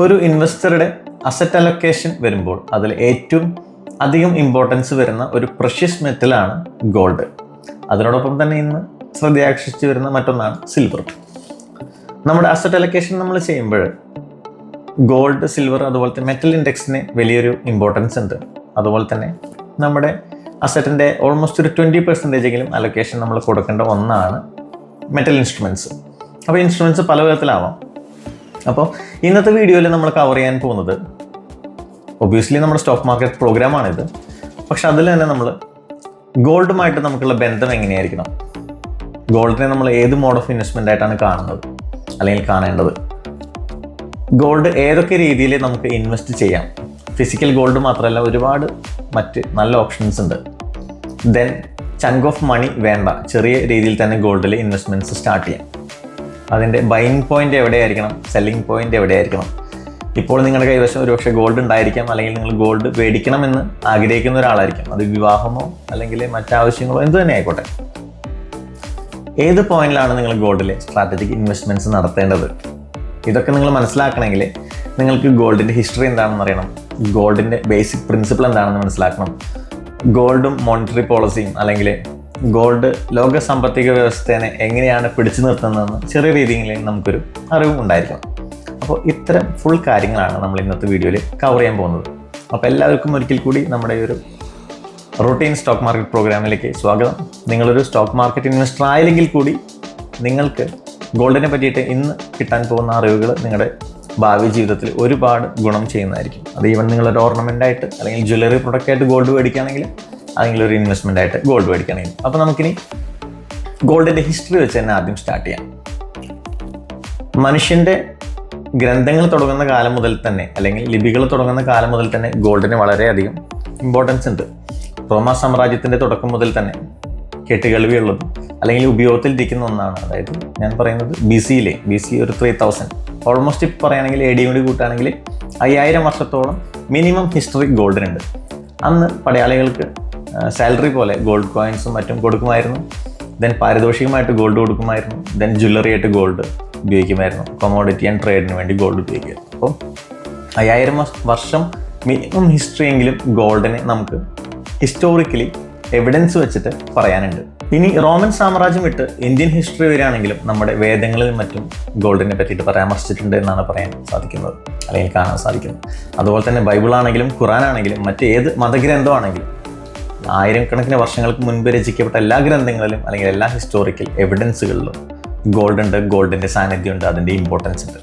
ഒരു ഇൻവെസ്റ്ററുടെ asset allocation വരുമ്പോൾ അതിൽ ഏറ്റവും അധികം ഇമ്പോർട്ടൻസ് വരുന്ന ഒരു പ്രഷ്യസ് മെറ്റലാണ് ഗോൾഡ് അതിനോടൊപ്പം തന്നെ ഇന്ന് ശ്രദ്ധയാകർഷിച്ചു വരുന്ന മറ്റൊന്നാണ് സിൽവർ നമ്മുടെ അസറ്റ് അലൊക്കേഷൻ നമ്മൾ ചെയ്യുമ്പോൾ ഗോൾഡ് സിൽവർ അതുപോലെ തന്നെ മെറ്റൽ ഇൻഡെക്സിന് വലിയൊരു ഇമ്പോർട്ടൻസ് ഉണ്ട്. അതുപോലെ തന്നെ നമ്മുടെ അസറ്റിന്റെ ഓൾമോസ്റ്റ് ഒരു ട്വന്റി പെർസെന്റേജ് എങ്കിലും അലൊക്കേഷൻ നമ്മൾ കൊടുക്കേണ്ട ഒന്നാണ് മെറ്റൽ ഇൻസ്ട്രുമെന്റ്സ് അപ്പോൾ ഇൻസ്ട്രുമെന്റ്സ് പല വിധത്തിലാവാം അപ്പോൾ ഇന്നത്തെ വീഡിയോയിൽ നമ്മൾ കവർ ചെയ്യാൻ പോകുന്നത് ഒബ്വിയസ്ലി നമ്മുടെ സ്റ്റോക്ക് മാർക്കറ്റ് പ്രോഗ്രാമാണിത് പക്ഷെ അതിൽ തന്നെ നമ്മൾ ഗോൾഡുമായിട്ട് നമുക്കുള്ള ബന്ധം എങ്ങനെയായിരിക്കണം? ഗോൾഡിനെ നമ്മൾ ഏത് മോഡ് ഓഫ് ഇൻവെസ്റ്റ്മെന്റ് ആയിട്ടാണ് കാണുന്നത്? അല്ലെങ്കിൽ കാണേണ്ടത്? ഗോൾഡ് ഏതൊക്കെ രീതിയിൽ നമുക്ക് ഇൻവെസ്റ്റ് ചെയ്യാം? ഫിസിക്കൽ ഗോൾഡ് മാത്രമല്ല ഒരുപാട് മറ്റ് നല്ല ഓപ്ഷൻസ് ഉണ്ട്. ദെൻ ചങ്ക് ഓഫ് മണി വേണ്ട. ചെറിയ രീതിയിൽ തന്നെ ഗോൾഡിൽ ഇൻവെസ്റ്റ്മെന്റ്സ് സ്റ്റാർട്ട് ചെയ്യാം. അതിന്റെ ബൈങ് പോയിന്റ് എവിടെയായിരിക്കണം? സെല്ലിംഗ് പോയിന്റ് എവിടെയായിരിക്കണം? ഇപ്പോൾ നിങ്ങളുടെ കൈവശം ഒരുപക്ഷെ ഗോൾഡ് ഉണ്ടായിരിക്കാം അല്ലെങ്കിൽ നിങ്ങൾ ഗോൾഡ് മേടിക്കണമെന്ന് ആഗ്രഹിക്കുന്ന ഒരാളായിരിക്കും. അത് വിവാഹമോ അല്ലെങ്കിൽ മറ്റാവശ്യങ്ങളോ എന്ത് തന്നെ ആയിക്കോട്ടെ. ഏത് പോയിന്റിലാണ് നിങ്ങൾ ഗോൾഡിലെ സ്ട്രാറ്റജിക് ഇൻവെസ്റ്റ്മെന്റ്സ് നടത്തേണ്ടത്? ഇതൊക്കെ നിങ്ങൾ മനസ്സിലാക്കണമെങ്കിൽ നിങ്ങൾക്ക് ഗോൾഡിന്റെ ഹിസ്റ്ററി എന്താണെന്ന് അറിയണം. ഗോൾഡിന്റെ ബേസിക് പ്രിൻസിപ്പിൾ എന്താണെന്ന് മനസ്സിലാക്കണം. ഗോൾഡും മോണിറ്ററി പോളിസിയും അല്ലെങ്കിൽ ഗോൾഡ് ലോക സാമ്പത്തിക വ്യവസ്ഥയെ എങ്ങനെയാണ് പിടിച്ചു നിർത്തുന്നതെന്ന് ചെറിയ രീതിയിൽ നമുക്കൊരു അറിവും ഉണ്ടായിരിക്കണം. അപ്പോൾ ഇത്തരം ഫുൾ കാര്യങ്ങളാണ് നമ്മൾ ഇന്നത്തെ വീഡിയോയിൽ കവർ ചെയ്യാൻ പോകുന്നത്. അപ്പോൾ എല്ലാവർക്കും ഒരിക്കൽ കൂടി നമ്മുടെ ഒരു റൂട്ടീൻ സ്റ്റോക്ക് മാർക്കറ്റ് പ്രോഗ്രാമിലേക്ക് സ്വാഗതം. നിങ്ങളൊരു സ്റ്റോക്ക് മാർക്കറ്റ് ഇൻവെസ്റ്റർ ആയില്ലെങ്കിൽ കൂടി നിങ്ങൾക്ക് ഗോൾഡിനെ പറ്റിയിട്ട് ഇന്ന് കിട്ടാൻ പോകുന്ന അറിവുകൾ നിങ്ങളുടെ ഭാവി ജീവിതത്തിൽ ഒരുപാട് ഗുണം ചെയ്യുന്നതായിരിക്കും. അത് ഈവൻ നിങ്ങളൊരു ഓർണമെന്റ് ആയിട്ട് അല്ലെങ്കിൽ ജ്വല്ലറി പ്രൊഡക്റ്റായിട്ട് ഗോൾഡ് മേടിക്കുകയാണെങ്കിൽ അല്ലെങ്കിൽ ഒരു ഇൻവെസ്റ്റ്മെന്റ് ആയിട്ട് ഗോൾഡ് മേടിക്കണമെങ്കിൽ അപ്പോൾ നമുക്കിനി ഗോൾഡിന്റെ ഹിസ്റ്ററി വെച്ച് തന്നെ ആദ്യം സ്റ്റാർട്ട് ചെയ്യാം. മനുഷ്യന്റെ ഗ്രന്ഥങ്ങൾ തുടങ്ങുന്ന കാലം മുതൽ തന്നെ അല്ലെങ്കിൽ ലിപികൾ തുടങ്ങുന്ന കാലം മുതൽ തന്നെ ഗോൾഡിന് വളരെയധികം ഇമ്പോർട്ടൻസ് ഉണ്ട്. റോമ സാമ്രാജ്യത്തിന്റെ തുടക്കം മുതൽ തന്നെ കെട്ടുകേൾവിയുള്ളതും അല്ലെങ്കിൽ ഉപയോഗത്തിൽ ഇരിക്കുന്ന ഒന്നാണ്. അതായത് ഞാൻ പറയുന്നത് ബി സിയിലെ ബി സി ഒരു ത്രീ തൗസൻഡ് ഓൾമോസ്റ്റ് ഇപ്പം പറയുകയാണെങ്കിൽ എ ഡി കൂടി കൂട്ടുകയാണെങ്കിൽ അയ്യായിരം വർഷത്തോളം മിനിമം ഹിസ്റ്ററി ഗോൾഡിനുണ്ട് അന്ന് പടയാളികൾക്ക് സാലറി പോലെ ഗോൾഡ് കോയിൻസും മറ്റും കൊടുക്കുമായിരുന്നു. ദെൻ പാരിതോഷികമായിട്ട് ഗോൾഡ് കൊടുക്കുമായിരുന്നു. ദെൻ ജ്വല്ലറി ആയിട്ട് ഗോൾഡ് ഉപയോഗിക്കുമായിരുന്നു. കൊമോഡിറ്റി ആൻഡ് ട്രേഡിന് വേണ്ടി ഗോൾഡ് ഉപയോഗിക്കുമായിരുന്നു. അപ്പോൾ അയ്യായിരം വർഷ- മിനിമം ഹിസ്റ്ററി എങ്കിലും ഗോൾഡിനെ നമുക്ക് ഹിസ്റ്റോറിക്കലി എവിഡൻസ് വെച്ചിട്ട് പറയാനുണ്ട്. ഇനി റോമൻ സാമ്രാജ്യം വിട്ട് ഇന്ത്യൻ ഹിസ്റ്ററി വരികയാണെങ്കിലും നമ്മുടെ വേദങ്ങളിൽ മറ്റും ഗോൾഡിനെ പറ്റിയിട്ട് പരാമർശിച്ചിട്ടുണ്ട് എന്നാണ് പറയാൻ സാധിക്കുന്നത്. അല്ലെങ്കിൽ കാണാൻ സാധിക്കുന്നത്. അതുപോലെ തന്നെ ബൈബിളാണെങ്കിലും ഖുറാൻ ആണെങ്കിലും മറ്റേത് മതഗ്രന്ഥമാണെങ്കിലും ആയിരക്കണക്കിന് വർഷങ്ങൾക്ക് മുൻപ് രചിക്കപ്പെട്ട എല്ലാ ഗ്രന്ഥങ്ങളിലും അല്ലെങ്കിൽ എല്ലാ ഹിസ്റ്റോറിക്കൽ എവിഡൻസുകളിലും ഗോൾഡ് ഉണ്ട് ഗോൾഡിന്റെ സാന്നിധ്യമുണ്ട് അതിന്റെ ഇമ്പോർട്ടൻസ് ഉണ്ട്.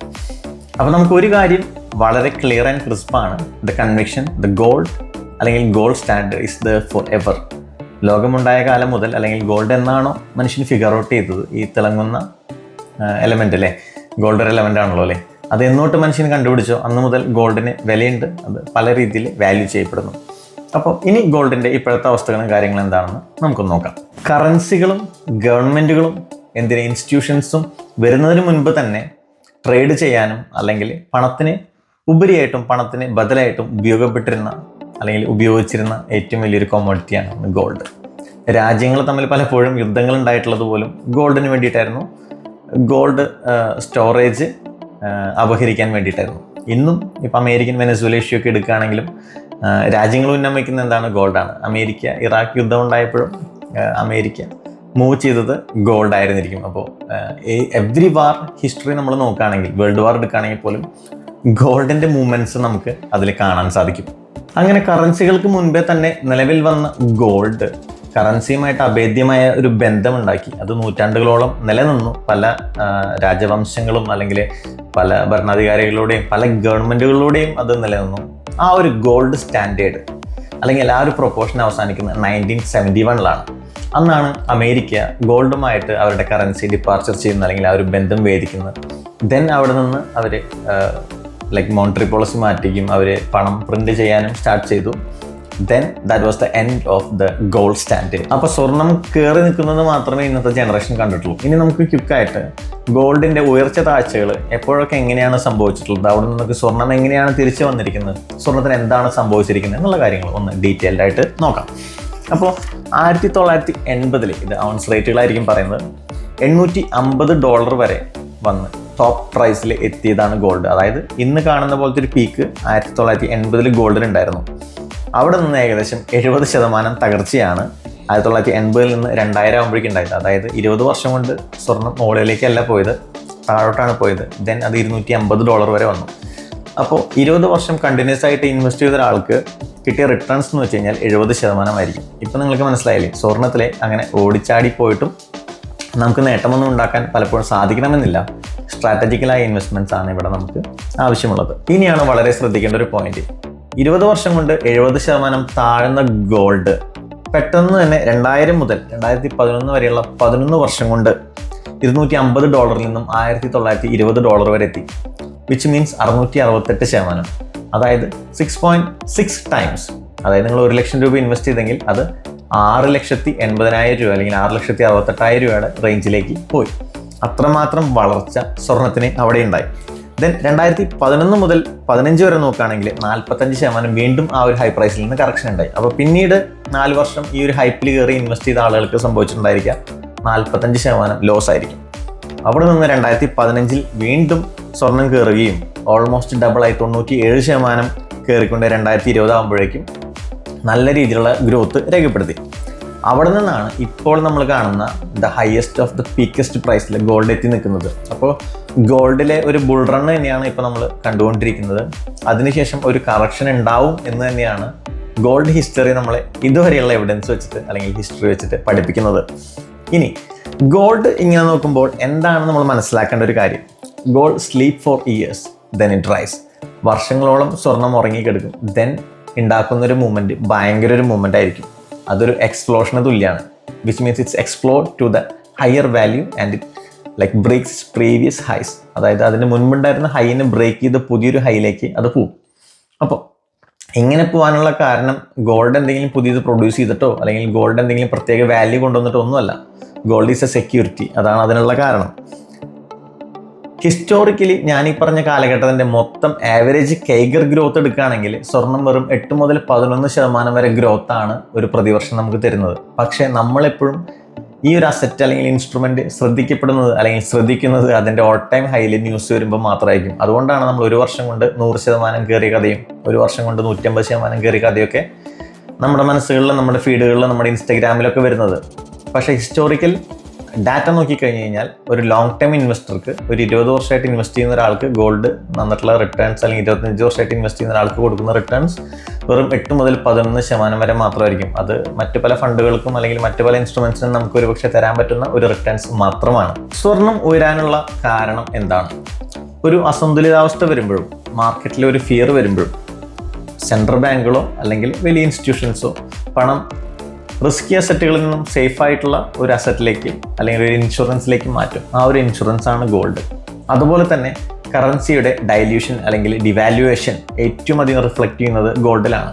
അപ്പോൾ നമുക്ക് ഒരു കാര്യം വളരെ ക്ലിയർ ആൻഡ് ക്രിസ്പാണ് ദ കൺവിക്ഷൻ ദ ഗോൾഡ് അല്ലെങ്കിൽ gold standard is the forever ലോകമുണ്ടായ കാലം മുതൽ അല്ലെങ്കിൽ ഗോൾഡ് എന്നാണോ മനുഷ്യന് ഫിഗർ ഔട്ട് ചെയ്തത്? ഈ തിളങ്ങുന്ന എലമെന്റ് അല്ലേ? ഗോൾഡ് ഒരു എലമെന്റ് ആണല്ലോ അല്ലേ? അത് എന്നോട്ട് മനുഷ്യന് കണ്ടുപിടിച്ചോ? അന്ന് മുതൽ ഗോൾഡിന് വിലയുണ്ട്. അത് പല രീതിയിൽ വാല്യൂ ചെയ്യപ്പെടുന്നു. അപ്പോൾ ഇനി ഗോൾഡിന്റെ ഇപ്പോഴത്തെ അവസ്ഥകളും കാര്യങ്ങളും എന്താണെന്ന് നമുക്കൊന്ന് നോക്കാം. കറൻസികളും ഗവൺമെന്റുകളും എന്തിന് ഇൻസ്റ്റിറ്റ്യൂഷൻസും വരുന്നതിന് മുൻപ് തന്നെ ട്രേഡ് ചെയ്യാനും അല്ലെങ്കിൽ പണത്തിന് ഉപരിയായിട്ടും പണത്തിന് ബദലായിട്ടും ഉപയോഗപ്പെട്ടിരുന്ന അല്ലെങ്കിൽ ഉപയോഗിച്ചിരുന്ന ഏറ്റവും വലിയൊരു കോമോഡിറ്റിയാണ് ഗോൾഡ് രാജ്യങ്ങൾ തമ്മിൽ പലപ്പോഴും യുദ്ധങ്ങൾ ഉണ്ടായിട്ടുള്ളത് പോലും ഗോൾഡിന് വേണ്ടിയിട്ടായിരുന്നു. ഗോൾഡ് സ്റ്റോറേജ് അപഹരിക്കാൻ വേണ്ടിയിട്ടായിരുന്നു. ഇന്നും ഇപ്പം അമേരിക്കൻ വെനസുലേഷ്യൊക്കെ എടുക്കുകയാണെങ്കിലും രാജ്യങ്ങൾ ഉന്നമിക്കുന്ന എന്താണ് ഗോൾഡാണ്. അമേരിക്ക ഇറാഖ് യുദ്ധം ഉണ്ടായപ്പോഴും അമേരിക്ക മൂവ് ചെയ്തത് ഗോൾഡ് ആയിരുന്നിരിക്കും. അപ്പോൾ എവ്രി വാർ ഹിസ്റ്ററി നമ്മൾ നോക്കുകയാണെങ്കിൽ വേൾഡ് വാർ എടുക്കുകയാണെങ്കിൽ പോലും ഗോൾഡിന്റെ മൂവ്മെന്റ്സ് നമുക്ക് അതിൽ കാണാൻ സാധിക്കും. അങ്ങനെ കറൻസികൾക്ക് മുൻപേ തന്നെ നിലവിൽ വന്ന ഗോൾഡ് കറൻസിയുമായിട്ട് അഭേദ്യമായ ഒരു ബന്ധമുണ്ടാക്കി. അത് നൂറ്റാണ്ടുകളോളം നിലനിന്നു. പല രാജവംശങ്ങളും അല്ലെങ്കിൽ പല ഭരണാധികാരികളുടെയും പല ഗവൺമെന്റുകളിലൂടെയും അത് നിലനിന്നു. ആ ഒരു ഗോൾഡ് സ്റ്റാൻഡേർഡ് അല്ലെങ്കിൽ ആ ഒരു പ്രൊപ്പോർഷൻ അവസാനിക്കുന്നത് നയന്റീൻ സെവന്റി വണ്ണിലാണ് അന്നാണ് അമേരിക്ക ഗോൾഡുമായിട്ട് അവരുടെ കറൻസി ഡിപ്പാർച്ചർ ചെയ്യുന്നത് അല്ലെങ്കിൽ ആ ഒരു ബന്ധം വേദിക്കുന്നത്. ദെൻ അവിടെ നിന്ന് അവർ ലൈക്ക് മോണിറ്ററി പോളിസി മാറ്റിക്കും അവർ പണം പ്രിന്റ് ചെയ്യാനും സ്റ്റാർട്ട് ചെയ്തു. Then that was the end of the gold standard അപ്പോൾ സ്വർണം കയറി നിൽക്കുന്നത് മാത്രമേ ഇന്നത്തെ ജനറേഷൻ കണ്ടിട്ടുള്ളൂ. ഇനി നമുക്ക് ക്യുക്കായിട്ട് ഗോൾഡിന്റെ ഉയർച്ച താഴ്ചകൾ എപ്പോഴൊക്കെ എങ്ങനെയാണ് സംഭവിച്ചിട്ടുള്ളത്? അവിടെ നിന്നൊക്കെ സ്വർണം എങ്ങനെയാണ് തിരിച്ചു വന്നിരിക്കുന്നത്? സ്വർണത്തിന് എന്താണ് സംഭവിച്ചിരിക്കുന്നത് എന്നുള്ള കാര്യങ്ങൾ ഒന്ന് ഡീറ്റെയിൽഡ് ആയിട്ട് നോക്കാം. അപ്പോൾ ആയിരത്തി തൊള്ളായിരത്തി എൺപതിൽ ഇത് ഔൺസ് റേറ്റുകളായിരിക്കും പറയുന്നത്. എണ്ണൂറ്റി അമ്പത് ഡോളർ വരെ വന്ന് ടോപ്പ് പ്രൈസിൽ എത്തിയതാണ് ഗോൾഡ് അതായത് ഇന്ന് കാണുന്ന പോലത്തെ ഒരു പീക്ക് ആയിരത്തി തൊള്ളായിരത്തി എൺപതിൽ ഗോൾഡിനുണ്ടായിരുന്നു അവിടെ നിന്ന് ഏകദേശം എഴുപത് ശതമാനം തകർച്ചയാണ് ആയിരത്തി തൊള്ളായിരത്തി എൺപതിൽ നിന്ന് രണ്ടായിരം ആകുമ്പോഴേക്കും ഉണ്ടായത്. അതായത് ഇരുപത് വർഷം കൊണ്ട് സ്വർണം മുകളിലേക്കല്ല പോയത് താഴോട്ടാണ് പോയത്. ദെൻ അത് ഇരുന്നൂറ്റി അമ്പത് ഡോളർ വരെ വന്നു. അപ്പോൾ ഇരുപത് വർഷം കണ്ടിന്യൂസ് ആയിട്ട് ഇൻവെസ്റ്റ് ചെയ്ത ഒരാൾക്ക് കിട്ടിയ റിട്ടേൺസ് എന്ന് വെച്ച് കഴിഞ്ഞാൽ എഴുപത് ശതമാനമായിരിക്കും. ഇപ്പം നിങ്ങൾക്ക് മനസ്സിലായില്ലേ? സ്വർണത്തിലെ അങ്ങനെ ഓടിച്ചാടി പോയിട്ടും നമുക്ക് നേട്ടമൊന്നും ഉണ്ടാക്കാൻ പലപ്പോഴും സാധിക്കണമെന്നില്ല. സ്ട്രാറ്റജിക്കലായ ഇൻവെസ്റ്റ്മെന്റ്സ് ആണ് ഇവിടെ നമുക്ക് ആവശ്യമുള്ളത്. ഇനിയാണ് വളരെ ശ്രദ്ധിക്കേണ്ട ഒരു പോയിന്റ് ഇരുപത് വർഷം കൊണ്ട് എഴുപത് ശതമാനം താഴ്ന്ന ഗോൾഡ് പെട്ടെന്ന് തന്നെ രണ്ടായിരം മുതൽ രണ്ടായിരത്തി പതിനൊന്ന് വരെയുള്ള പതിനൊന്ന് വർഷം കൊണ്ട് ഇരുന്നൂറ്റി അമ്പത് ഡോളറിൽ നിന്നും ആയിരത്തി തൊള്ളായിരത്തി ഇരുപത് ഡോളർ വരെ എത്തി. വിച്ച് മീൻസ് അറുന്നൂറ്റി അറുപത്തെട്ട് ശതമാനം. അതായത് സിക്സ് പോയിന്റ് സിക്സ് ടൈംസ് അതായത് നിങ്ങൾ ഒരു ലക്ഷം രൂപ ഇൻവെസ്റ്റ് ചെയ്തെങ്കിൽ അത് ആറ് ലക്ഷത്തി എൺപതിനായിരം രൂപ അല്ലെങ്കിൽ ആറ് ലക്ഷത്തി അറുപത്തെട്ടായിരം രൂപയുടെ റേഞ്ചിലേക്ക് പോയി. അത്രമാത്രം വളർച്ച സ്വർണത്തിന് അവിടെ ഉണ്ടായി. ദെൻ രണ്ടായിരത്തി പതിനൊന്ന് മുതൽ പതിനഞ്ച് വരെ നോക്കുകയാണെങ്കിൽ നാൽപ്പത്തഞ്ച് ശതമാനം വീണ്ടും ആ ഒരു ഹൈ പ്രൈസിൽ നിന്ന് കറക്ഷൻ ഉണ്ടായി. അപ്പോൾ പിന്നീട് നാല് വർഷം ഈ ഒരു ഹൈപ്പിൽ കയറി ഇൻവെസ്റ്റ് ചെയ്ത ആളുകൾക്ക് സംഭവിച്ചിട്ടുണ്ടായിരിക്കാം നാൽപ്പത്തഞ്ച് ശതമാനം ലോസ് ആയിരിക്കും. അവിടെ നിന്ന് രണ്ടായിരത്തി പതിനഞ്ചിൽ വീണ്ടും സ്വർണം കയറുകയും ഓൾമോസ്റ്റ് ഡബിളായി തൊണ്ണൂറ്റി ഏഴ് ശതമാനം കയറിക്കൊണ്ട് രണ്ടായിരത്തി ഇരുപതാകുമ്പോഴേക്കും നല്ല രീതിയിലുള്ള ഗ്രോത്ത് രേഖപ്പെടുത്തി. അവിടെ നിന്നാണ് ഇപ്പോൾ നമ്മൾ കാണുന്ന the highest of the peakest പ്രൈസിൽ ഗോൾഡ് എത്തി നിൽക്കുന്നത്. അപ്പോൾ ഗോൾഡിലെ ഒരു ബുൾ റൺ തന്നെയാണ് ഇപ്പോൾ നമ്മൾ കണ്ടുകൊണ്ടിരിക്കുന്നത്. അതിനുശേഷം ഒരു കറക്ഷൻ ഉണ്ടാവും എന്ന് തന്നെയാണ് ഗോൾഡ് ഹിസ്റ്ററി നമ്മളെ ഇതുവരെയുള്ള എവിഡൻസ് വെച്ചിട്ട് അല്ലെങ്കിൽ ഹിസ്റ്ററി വെച്ചിട്ട് പഠിപ്പിക്കുന്നത്. ഇനി ഗോൾഡ് ഇങ്ങനെ നോക്കുമ്പോൾ എന്താണ് നമ്മൾ മനസ്സിലാക്കേണ്ട ഒരു കാര്യം? Gold sleep for years then it rise വർഷങ്ങളോളം സ്വർണം ഉറങ്ങിക്കിടക്കും ദെൻ ഉണ്ടാക്കുന്ന ഒരു മൂമെന്റ് ഭയങ്കര ഒരു മൂമെന്റ് ആയിരിക്കും. അതൊരു എക്സ്പ്ലോഷന് തുല്യമാണ് which means it's explore to the higher value and it like breaks previous highs അതായത് അതിന് മുൻപുണ്ടായിരുന്ന ഹൈനെ ബ്രേക്ക് ചെയ്ത് പുതിയൊരു ഹൈയിലേക്ക് അത് പോവും. അപ്പോൾ ഇങ്ങനെ പോകാനുള്ള കാരണം ഗോൾഡ് എന്തെങ്കിലും പുതിയത് പ്രൊഡ്യൂസ് ചെയ്തിട്ടോ അല്ലെങ്കിൽ ഗോൾഡ് എന്തെങ്കിലും പ്രത്യേക വാല്യൂ കൊണ്ടുവന്നിട്ടോ ഒന്നുമല്ല. ഗോൾഡ് ഈസ് എ സെക്യൂരിറ്റി അതാണ് അതിനുള്ള കാരണം. ഹിസ്റ്റോറിക്കലി ഞാൻ ഈ പറഞ്ഞ കാലഘട്ടത്തിന്റെ മൊത്തം ആവറേജ് കൈഗർ ഗ്രോത്ത് എടുക്കുകയാണെങ്കിൽ സ്വർണം വെറും എട്ട് മുതൽ പതിനൊന്ന് ശതമാനം വരെ ഗ്രോത്ത് ആണ് ഒരു പ്രതിവർഷം നമുക്ക് തരുന്നത്. പക്ഷേ നമ്മളെപ്പോഴും ഈ ഒരു അസറ്റ് അല്ലെങ്കിൽ ഇൻസ്ട്രുമെന്റ് ശ്രദ്ധിക്കപ്പെടുന്നത് അല്ലെങ്കിൽ ശ്രദ്ധിക്കുന്നത് അതിന്റെ ഓൾ ടൈം ഹൈയിൽ ന്യൂസ് വരുമ്പോൾ മാത്രമായിരിക്കും. അതുകൊണ്ടാണ് നമ്മൾ ഒരു വർഷം കൊണ്ട് നൂറ് ശതമാനം കയറിയ കഥയും ഒരു വർഷം കൊണ്ട് നൂറ്റമ്പത് ശതമാനം കയറിയ കഥയൊക്കെ നമ്മുടെ മനസ്സുകളിലും നമ്മുടെ ഫീഡുകളിലും നമ്മുടെ ഇൻസ്റ്റഗ്രാമിലൊക്കെ വരുന്നത്. പക്ഷേ ഹിസ്റ്റോറിക്കൽ ഡാറ്റ നോക്കിക്കഴിഞ്ഞ് കഴിഞ്ഞാൽ ഒരു ലോങ് ടൈം ഇൻവെസ്റ്റർക്ക് ഒരു ഇരുപത് വർഷമായിട്ട് ഇൻവെസ്റ്റ് ചെയ്യുന്ന ഒരാൾക്ക് ഗോൾഡ് നന്നിട്ടുള്ള റിട്ടേൺസ് അല്ലെങ്കിൽ ഇരുപത്തഞ്ച് വർഷമായിട്ട് ഇൻവെസ്റ്റ് ചെയ്യുന്ന ഒരാൾക്ക് കൊടുക്കുന്ന റിട്ടേൺസ് വെറും എട്ട് മുതൽ പതിനൊന്ന് ശതമാനം വരെ മാത്രമായിരിക്കും. അത് മറ്റു പല ഫണ്ടുകൾക്കും അല്ലെങ്കിൽ മറ്റു പല ഇൻസ്ട്രുമെന്റ്സിനും നമുക്ക് ഒരുപക്ഷെ തരാൻ പറ്റുന്ന ഒരു റിട്ടേൺസ് മാത്രമാണ്. സ്വർണം ഉയരാനുള്ള കാരണം എന്താണ്? ഒരു അസന്തുലിതാവസ്ഥ വരുമ്പോഴും മാർക്കറ്റിലെ ഒരു ഫിയർ വരുമ്പോഴും സെൻട്രൽ ബാങ്കുകളോ അല്ലെങ്കിൽ വലിയ ഇൻസ്റ്റിറ്റ്യൂഷൻസോ പണം റിസ്കി അസറ്റുകളിൽ നിന്നും സേഫ് ആയിട്ടുള്ള ഒരു അസറ്റിലേക്ക് അല്ലെങ്കിൽ ഒരു ഇൻഷുറൻസിലേക്ക് മാറ്റും. ആ ഒരു ഇൻഷുറൻസ് ആണ് ഗോൾഡ് അതുപോലെ തന്നെ കറൻസിയുടെ ഡൈല്യൂഷൻ അല്ലെങ്കിൽ ഡിവാല്യുവേഷൻ ഏറ്റവും അധികം റിഫ്ലക്റ്റ് ചെയ്യുന്നത് ഗോൾഡിലാണ്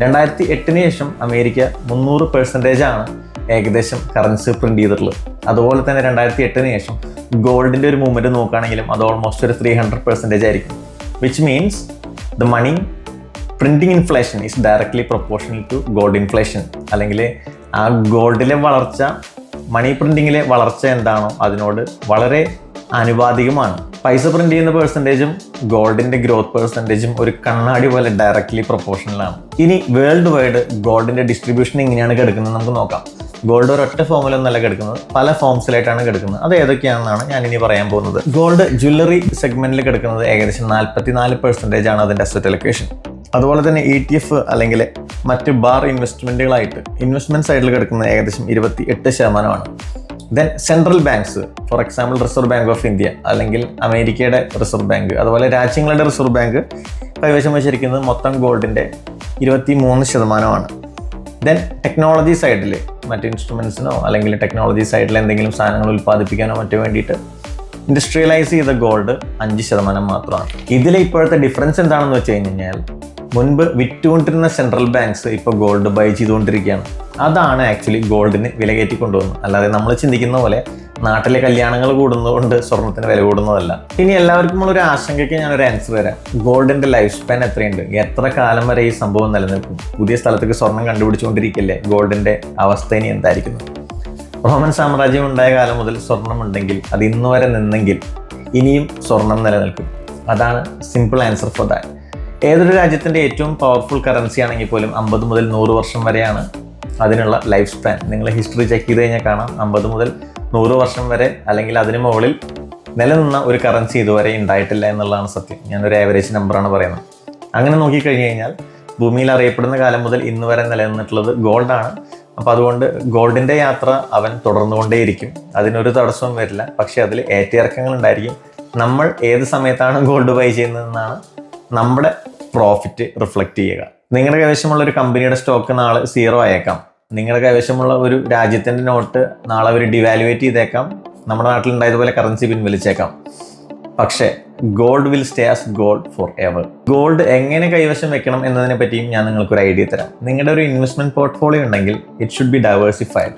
രണ്ടായിരത്തി എട്ടിന് ശേഷം അമേരിക്ക മുന്നൂറ് പെർസെന്റേജ് ആണ് ഏകദേശം കറൻസി പ്രിന്റ് ചെയ്തിട്ടുള്ളത്. അതുപോലെ തന്നെ രണ്ടായിരത്തി എട്ടിന് ശേഷം ഗോൾഡിന്റെ ഒരു മൂവ്മെന്റ് നോക്കുകയാണെങ്കിലും അത് ഓൾമോസ്റ്റ് ഒരു ത്രീ ഹൺഡ്രഡ് പെർസെന്റേജ് ആയിരിക്കും. Which means the money printing inflation is directly proportional to gold inflation അല്ലെങ്കിൽ ആ ഗോൾഡിലെ വളർച്ച മണി പ്രിന്റിങ്ങിലെ വളർച്ച എന്താണോ അതിനോട് വളരെ ആനുപാതികമാണ്. പൈസ പ്രിന്റ് ചെയ്യുന്ന പെർസെന്റേജും ഗോൾഡിന്റെ ഗ്രോത്ത് പെർസെന്റേജും ഒരു കണ്ണാടി പോലെ ഡയറക്ട്ലി പ്രൊപ്പോർഷണലാണ് ഇനി വേൾഡ് വൈഡ് ഗോൾഡിന്റെ ഡിസ്ട്രിബ്യൂഷൻ എങ്ങനെയാണ് കിടക്കുന്നത് നമുക്ക് നോക്കാം. ഗോൾഡ് ഒരൊറ്റ ഫോമിലൊന്നല്ല കിടക്കുന്നത് പല ഫോംസിലായിട്ടാണ് കിടക്കുന്നത്. അത് ഏതൊക്കെയാണെന്നാണ് ഞാൻ ഇനി പറയാൻ പോകുന്നത്. ഗോൾഡ് ജ്വല്ലറി സെഗ്മെന്റിൽ കിടക്കുന്നത് ഏകദേശം നാൽപ്പത്തി നാല് പെർസെന്റേജ് ആണ് അതിന്റെ അസറ്റ് അലൊക്കേഷൻ അതുപോലെ തന്നെ ഇ ടി എഫ് അല്ലെങ്കിൽ മറ്റ് ബാർ ഇൻവെസ്റ്റ്മെന്റുകളായിട്ട് ഇൻവെസ്റ്റ്മെന്റ് സൈഡിൽ കിടക്കുന്ന ഏകദേശം ഇരുപത്തി എട്ട് ശതമാനമാണ്. Then central banks for example reserve bank of India അല്ലെങ്കിൽ അമേരിക്കയുടെ റിസർവ് ബാങ്ക് അതുപോലെ രാജ്യങ്ങളുടെ റിസർവ് ബാങ്ക് കൈവശം വെച്ചിരിക്കുന്നത് മൊത്തം ഗോൾഡിന്റെ ഇരുപത്തി മൂന്ന് ശതമാനമാണ് ദെൻ ടെക്നോളജി സൈഡിൽ മറ്റ് ഇൻസ്ട്രുമെൻസിനോ അല്ലെങ്കിൽ ടെക്നോളജി സൈഡിൽ എന്തെങ്കിലും സാധനങ്ങൾ ഉൽപ്പാദിപ്പിക്കാനോ മറ്റോ വേണ്ടിയിട്ട് ഇൻഡസ്ട്രിയലൈസ് ചെയ്ത ഗോൾഡ് അഞ്ച് ശതമാനം മാത്രമാണ്. ഇതിലെ ഇപ്പോഴത്തെ ഡിഫറൻസ് എന്താണെന്ന് വെച്ച് കഴിഞ്ഞാൽ മുൻപ് വിറ്റുകൊണ്ടിരുന്ന സെൻട്രൽ ബാങ്ക്സ് ഇപ്പോൾ ഗോൾഡ് ബൈ ചെയ്തുകൊണ്ടിരിക്കുകയാണ്. അതാണ് ആക്ച്വലി ഗോൾഡിന് വില കയറ്റി കൊണ്ടുവന്നത്. അല്ലാതെ നമ്മൾ ചിന്തിക്കുന്ന പോലെ നാട്ടിലെ കല്യാണങ്ങൾ കൂടുന്നതുകൊണ്ട് സ്വർണത്തിന് വില കൂടുന്നതല്ല. ഇനി എല്ലാവർക്കും ഉള്ള ഒരു ആശങ്കയ്ക്ക് ഞാനൊരു ആൻസർ തരാം. ഗോൾഡിന്റെ ലൈഫ് സ്പാൻ എത്രയുണ്ട്? എത്ര കാലം വരെ ഈ സംഭവം നിലനിൽക്കും? പുതിയ സ്ഥലത്തേക്ക് സ്വർണം കണ്ടുപിടിച്ചുകൊണ്ടിരിക്കല്ലേ? ഗോൾഡിന്റെ അവസ്ഥ ഇനി എന്തായിരിക്കുന്നു? റോമൻ സാമ്രാജ്യം ഉണ്ടായ കാലം മുതൽ സ്വർണമുണ്ടെങ്കിൽ അത് ഇന്ന് വരെ നിന്നെങ്കിൽ ഇനിയും സ്വർണം നിലനിൽക്കും. അതാണ് സിമ്പിൾ ആൻസർ ഫോർ ദാറ്റ് ഏതൊരു രാജ്യത്തിന്റെ ഏറ്റവും പവർഫുൾ കറൻസി ആണെങ്കിൽ പോലും അമ്പത് മുതൽ നൂറ് വർഷം വരെയാണ് അതിനുള്ള ലൈഫ് സ്പാൻ നിങ്ങൾ ഹിസ്റ്ററി ചെക്ക് ചെയ്ത് കഴിഞ്ഞാൽ കാണാം. അമ്പത് മുതൽ നൂറ് വർഷം വരെ അല്ലെങ്കിൽ അതിന് മുകളിൽ നിലനിന്ന ഒരു കറൻസി ഇതുവരെ ഉണ്ടായിട്ടില്ല എന്നുള്ളതാണ് സത്യം. ഞാനൊരു ആവറേജ് നമ്പറാണ് പറയുന്നത്. അങ്ങനെ നോക്കിക്കഴിഞ്ഞ് കഴിഞ്ഞാൽ ഭൂമിയിൽ അറിയപ്പെടുന്ന കാലം മുതൽ ഇന്ന് വരെ നിലനിന്നിട്ടുള്ളത് ഗോൾഡാണ് അപ്പോൾ അതുകൊണ്ട് ഗോൾഡിന്റെ യാത്ര അവൻ തുടർന്നുകൊണ്ടേയിരിക്കും. അതിനൊരു തടസ്സവും വരില്ല. പക്ഷേ അതിൽ ഏറ്റയിറക്കങ്ങൾ ഉണ്ടായിരിക്കും. നമ്മൾ ഏത് സമയത്താണ് ഗോൾഡ് ബൈ ചെയ്യുന്നതെന്നാണ് നമ്മുടെ പ്രോഫിറ്റ് റിഫ്ലക്റ്റ് ചെയ്യുക. നിങ്ങളുടെ കൈവശമുള്ള ഒരു കമ്പനിയുടെ സ്റ്റോക്ക് നാളെ സീറോ ആയേക്കാം. നിങ്ങളുടെ കൈവശമുള്ള ഒരു രാജ്യത്തിന്റെ നോട്ട് നാളെ അവർ ഡിവാലുവേറ്റ് ചെയ്തേക്കാം. നമ്മുടെ നാട്ടിലുണ്ടായതുപോലെ കറൻസി പിൻവലിച്ചേക്കാം. പക്ഷേ gold will stay as gold forever gold എങ്ങനെ കൈവശം വെക്കണം എന്നതിനെ പറ്റിയും ഞാൻ നിങ്ങൾക്കൊരു ഐഡിയ തരാം. നിങ്ങളുടെ ഒരു ഇൻവെസ്റ്റ്മെന്റ് പോർട്ട്ഫോളിയോ ഉണ്ടെങ്കിൽ ഇറ്റ് ഷുഡ് ബി ഡൈവേഴ്സിഫൈഡ്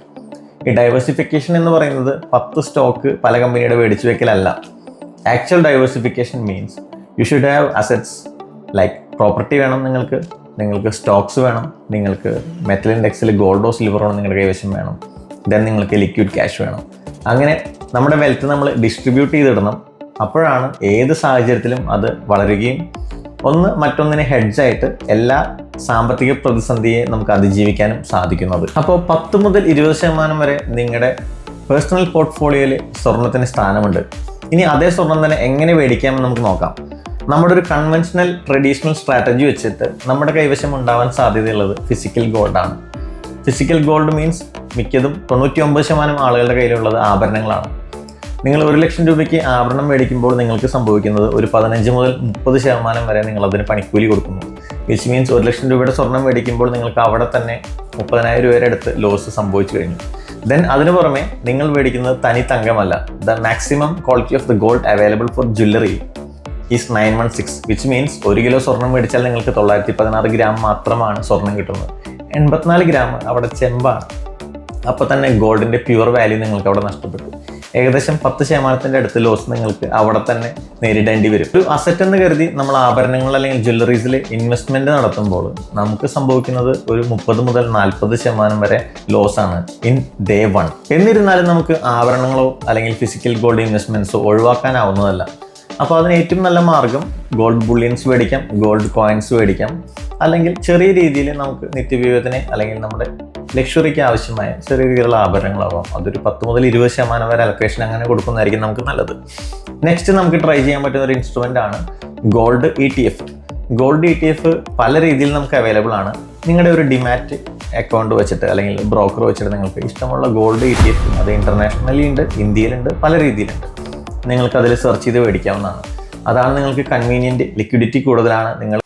ഈ ഡൈവേഴ്സിഫിക്കേഷൻ എന്ന് പറയുന്നത് പത്ത് സ്റ്റോക്ക് പല കമ്പനിയുടെ മേടിച്ചു വെക്കലല്ല. Actual diversification means you should have assets like property വേണം നിങ്ങൾക്ക് നിങ്ങൾക്ക് സ്റ്റോക്സ് വേണം നിങ്ങൾക്ക് മെറ്റൽ ഇൻഡെക്സിൽ ഗോൾഡോ സിൽവറോ നിങ്ങളുടെ കൈവശം വേണം. ദെൻ നിങ്ങൾക്ക് ലിക്വിഡ് ക്യാഷ് വേണം. അങ്ങനെ നമ്മുടെ വെൽത്ത് നമ്മൾ ഡിസ്ട്രിബ്യൂട്ട് ചെയ്തിടണം. അപ്പോഴാണ് ഏത് സാഹചര്യത്തിലും അത് വളരുകയും ഒന്ന് മറ്റൊന്നിനെ ഹെഡ്ജായിട്ട് എല്ലാ സാമ്പത്തിക പ്രതിസന്ധിയെ നമുക്ക് അതിജീവിക്കാനും സാധിക്കുന്നത്. അപ്പോൾ പത്ത് മുതൽ ഇരുപത് ശതമാനം വരെ നിങ്ങളുടെ പേഴ്സണൽ പോർട്ട്ഫോളിയോയിൽ സ്വർണത്തിന് സ്ഥാനമുണ്ട്. ഇനി അതേ സ്വർണം തന്നെ എങ്ങനെ മേടിക്കാമെന്ന് നമുക്ക് നോക്കാം. നമ്മുടെ ഒരു കൺവെൻഷണൽ ട്രഡീഷണൽ സ്ട്രാറ്റജി വെച്ചിട്ട് നമ്മുടെ കൈവശം ഉണ്ടാവാൻ സാധ്യതയുള്ളത് ഫിസിക്കൽ ഗോൾഡാണ് ഫിസിക്കൽ ഗോൾഡ് മീൻസ് മിക്കതും തൊണ്ണൂറ്റി ഒമ്പത് ശതമാനം ആളുകളുടെ കയ്യിലുള്ളത് ആഭരണങ്ങളാണ്. നിങ്ങൾ ഒരു ലക്ഷം രൂപയ്ക്ക് ആഭരണം മേടിക്കുമ്പോൾ നിങ്ങൾക്ക് സംഭവിക്കുന്നത് ഒരു പതിനഞ്ച് മുതൽ മുപ്പത് ശതമാനം വരെ നിങ്ങൾ അതിന് പണിക്കൂലി കൊടുക്കുന്നു. വിച്ച് മീൻസ് ഒരു ലക്ഷം രൂപയുടെ സ്വർണം മേടിക്കുമ്പോൾ നിങ്ങൾക്ക് അവിടെ തന്നെ മുപ്പതിനായിരം രൂപയുടെ അടുത്ത് ലോസ് സംഭവിച്ചു കഴിഞ്ഞു. ദെൻ അതിനു പുറമെ നിങ്ങൾ മേടിക്കുന്നത് തനി തങ്കമല്ല the maximum quality of the gold available for jewellery is nine one six which means ഒരു കിലോ സ്വർണം മേടിച്ചാൽ നിങ്ങൾക്ക് തൊള്ളായിരത്തി പതിനാറ് ഗ്രാം മാത്രമാണ് സ്വർണം കിട്ടുന്നത്. എൺപത്തിനാല് ഗ്രാം അവിടെ ചെമ്പാണ്. അപ്പോൾ തന്നെ ഗോൾഡിന്റെ പ്യുവർ വാല്യൂ നിങ്ങൾക്ക് അവിടെ നഷ്ടപ്പെട്ടു. ഏകദേശം പത്ത് ശതമാനത്തിന്റെ അടുത്ത് ലോസ് നിങ്ങൾക്ക് അവിടെ തന്നെ നേരിടേണ്ടി വരും. ഒരു അസറ്റ് എന്ന് കരുതി നമ്മൾ ആഭരണങ്ങൾ അല്ലെങ്കിൽ ജ്വല്ലറീസിൽ ഇൻവെസ്റ്റ്മെന്റ് നടത്തുമ്പോൾ നമുക്ക് സംഭവിക്കുന്നത് ഒരു മുപ്പത് മുതൽ നാൽപ്പത് ശതമാനം വരെ ലോസ് ആണ് ഇൻ ഡേ വൺ എന്നിരുന്നാലും നമുക്ക് ആഭരണങ്ങളോ അല്ലെങ്കിൽ ഫിസിക്കൽ ഗോൾഡ് ഇൻവെസ്റ്റ്മെന്റ്സോ ഒഴിവാക്കാനാവുന്നതല്ല. അപ്പോൾ അതിന് ഏറ്റവും നല്ല മാർഗം ഗോൾഡ് ബുള്ളിയൻസ് മേടിക്കാം ഗോൾഡ് കോയിൻസ് മേടിക്കാം. അല്ലെങ്കിൽ ചെറിയ രീതിയിൽ നമുക്ക് നിത്യജീവിതത്തിന് അല്ലെങ്കിൽ നമ്മുടെ ലക്ഷറിക്ക് ആവശ്യമായ ചെറിയ രീതിയിലുള്ള ആഭരണങ്ങളാവാം. അതൊരു പത്ത് മുതൽ ഇരുപത് ശതമാനം വരെ അലക്കേഷൻ അങ്ങനെ കൊടുക്കുന്നതായിരിക്കും നമുക്ക് നല്ലത്. നെക്സ്റ്റ് നമുക്ക് ട്രൈ ചെയ്യാൻ പറ്റുന്ന ഒരു ഇൻസ്ട്രുമെന്റ് ആണ് gold E T F gold E T F പല രീതിയിൽ നമുക്ക് അവൈലബിൾ ആണ്. നിങ്ങളുടെ ഒരു ഡിമാറ്റ് അക്കൗണ്ട് വെച്ചിട്ട് അല്ലെങ്കിൽ ബ്രോക്കർ വെച്ചിട്ട് നിങ്ങൾക്ക് ഇഷ്ടമുള്ള ഗോൾഡ് ഇ ടി എഫ് അത് ഇന്റർനാഷണലി ഉണ്ട് ഇന്ത്യയിലുണ്ട് പല രീതിയിലുണ്ട്. നിങ്ങൾക്ക് അതിൽ സെർച്ച് ചെയ്ത് മേടിക്കാവുന്നതാണ്. അതാണ് നിങ്ങൾക്ക് കൺവീനിയന്റ് ലിക്വിഡിറ്റി കൂടുതലാണ് നിങ്ങൾ